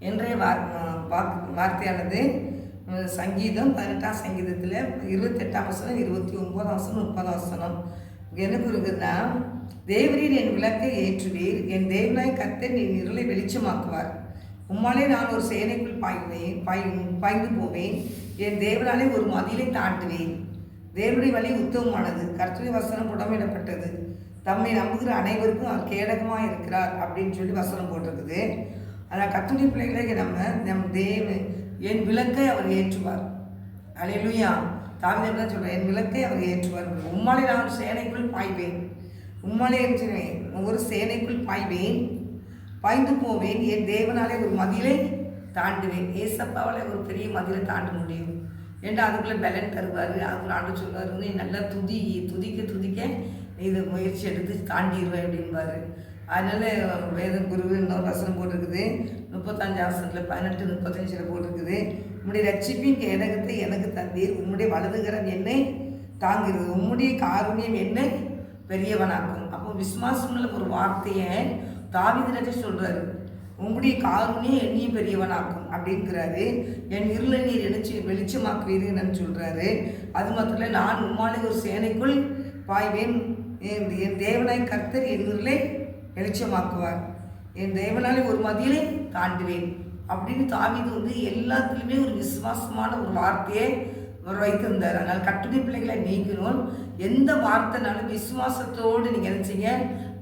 இன்றைய வார் வார்த்தையானது சங்கீதம் பதினெட்டாம் சங்கீதத்தில் இருபத்தெட்டாம் வசனம் இருபத்தி ஒன்பதாம் வசனம் முப்பதாம் வசனம். என்ன இருக்குதுன்னா தேவரீர் என் விளக்கை ஏற்றுவீர். என் தேவனாய் கர்த்தர் என் இருளை வெளிச்சமாக்குவார். உம்மாலே நான் ஒரு சேனைக்குள் பாய்வேன் பாய் பாய்ந்து போவேன். என் தேவனாலே ஒரு மதிலை தாண்டுவேன். தேவனுடைய வழி உத்தமமானது. கர்த்தரி வசனம் புடமிடப்பட்டது. தம்மை நம்புகிற அனைவருக்கும் அவர் கேடகமாக இருக்கிறார் அப்படின்னு சொல்லி வசனம் போட்டிருக்குது. ஆனால் கத்துடைய பிள்ளைகளுக்கு நம்ம நம் தேவ என் விளக்கை அவர் ஏற்றுவார். அலையிலுயா தாவிதம் தான் சொல்கிறேன் என் விளக்கை அவர் ஏற்றுவார். உம்மாலே நான் சேனைக்குள் பாய்வேன். உம்மாலே சொல்லுவேன் ஒரு சேனைக்குள் பாய்வேன். பாய்ந்து போவேன். என் தேவனாலே ஒரு மதிலை தாண்டுவேன். ஏசப்பாவால் ஒரு பெரிய மதிலை தாண்ட முடியும். ஏன்டா அதுக்குள்ளே பலன் தருவார்? அதுக்குள்ள ஆண்டு சொல்வார் நீ நல்லா துதி துதிக்க துதிக்க நீ இதை முயற்சி எடுத்து தாண்டிடுவேன் அப்படின்பாரு. அதனால வேத குரு இன்னொரு வசனம் போட்டிருக்குது. முப்பத்தஞ்சு ஆசனத்தில் பதினெட்டு முப்பத்தஞ்சில் போட்டிருக்குது. உம்முடைய ரட்சிப்பின் கேடகத்தை எனக்கு தந்தீர். உம்முடைய வலதுகரம் என்னை தாங்கிறது உம்முடைய காருண்யம் என்னை பெரியவனாக்கும். அப்போ விஸ்வாசம்ல ஒரு வார்த்தையை தாவிதராஜ சொல்கிறாரு உங்களுடைய காருண்யம் என்னையும் பெரியவனாக்கும் அப்படிங்கிறாரு. என் இருளை நீர் நினைச்சு வெளிச்சமாக்குவீர்கள் சொல்கிறாரு அது மாத்திரம் இல்லை நான் உம்மாலே ஒரு சேனைக்குள் பாய்வேன். என் என் தேவனாய் கர்த்தர் என் இருளை வெளிச்சமாக்குவார். என் தேவனாலே ஒரு மதியிலே தாண்டுவேன் அப்படின்னு தாவிது வந்து எல்லாத்துலேயுமே ஒரு விசுவாசமான ஒரு வார்த்தையை அவர் வைத்திருந்தார். அதனால் கட்டுரை பிள்ளைகளை நீக்கணும் எந்த வார்த்தைனாலும் விசுவாசத்தோடு நீங்கள் என்ன செய்ய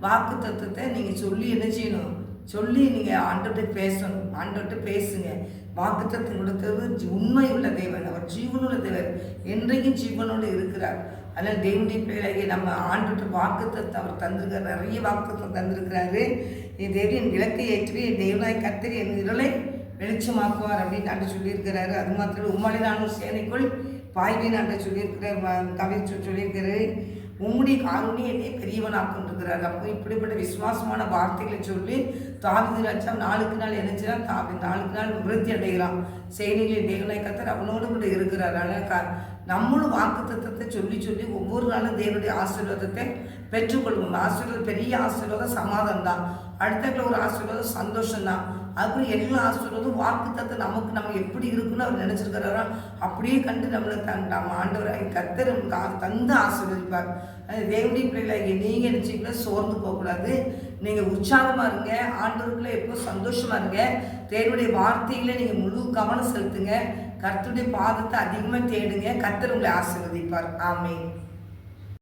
வாக்கு தத்துவத்தை நீங்கள் சொல்லி என்ன செய்யணும்? சொல்லி நீங்கள் ஆண்டோட்டு பேசணும். ஆண்டோட்டு பேசுங்க. வாக்கு தத்துவம் கொடுத்தது உண்மை உள்ள தேவன். அவர் ஜீவனுள்ள தேவர் என்றைக்கும் ஜீவனோடு இருக்கிறார். அதனால் தேவனுடைய பிள்ளைகளை நம்ம ஆண்டுட்டு வாக்குத்தத்தை அவர் தந்திருக்கிறார். நிறைய வாக்கு தந்திருக்கிறாரு. என் தேவி என் விளக்கை ஏற்றி என் தேவனாய் கத்தரி என் இருளை வெளிச்சமாக்குவார் அப்படின்னு ஆண்டு சொல்லியிருக்கிறாரு. அது மாத்திரம் உம்மாலே நான் சேனைக்குள் பாய்வின் ஆண்டு சொல்லியிருக்கிறார். வ- கவி சொல்லியிருக்கிறாரு. உம்முடைய காரூணி என்னை பெரியவனாக்கும் இருக்கிறார் அப்போ இப்படிப்பட்ட விசுவாசமான வார்த்தைகளை சொல்லி தாவிது ராஜா நாளுக்கு நாள் என்னச்சுன்னா தாவி நாளுக்கு நாள் விருத்தி அடைகிறான். செய்திகளின் தேவனாய் கத்தர் அவனோடு கூட இருக்கிறார். அதனால் நம்மளும் வாக்கு தத்துவத்தை சொல்லி சொல்லி ஒவ்வொரு நாளும் தேவனுடைய ஆசீர்வாதத்தை பெற்றுக்கொள்வோம். ஆசீர்வாதம் பெரிய ஆசீர்வாதம் சமாதானம் தான் அடுத்த ஒரு ஆசீர்வாதம் சந்தோஷம் தான் அப்புறம் எல்லா சொல்றதும் வாக்கு தத்து நமக்கு நம்ம எப்படி இருக்குன்னு அவர் நினைச்சிருக்கிறாரோ அப்படியே கண்டு நம்மளை தன் நம்ம ஆண்டவராக கத்தர் நமக்கு ஆ- தந்து ஆசீர்வதிப்பார். அது தேவனுடைய பிள்ளைகளாகி நீங்கள் நினச்சிங்கன்னா சோர்ந்து போகக்கூடாது. நீங்கள் உற்சாகமாக இருங்க ஆண்டவருக்குள்ள எப்போ சந்தோஷமாக இருங்க தேவனுடைய வார்த்தையில் நீங்கள் முழு கவனம் செலுத்துங்க. கர்த்தருடைய பாதத்தை அதிகமாக தேடுங்க கத்தர் உங்களை ஆசீர்வதிப்பார். ஆமே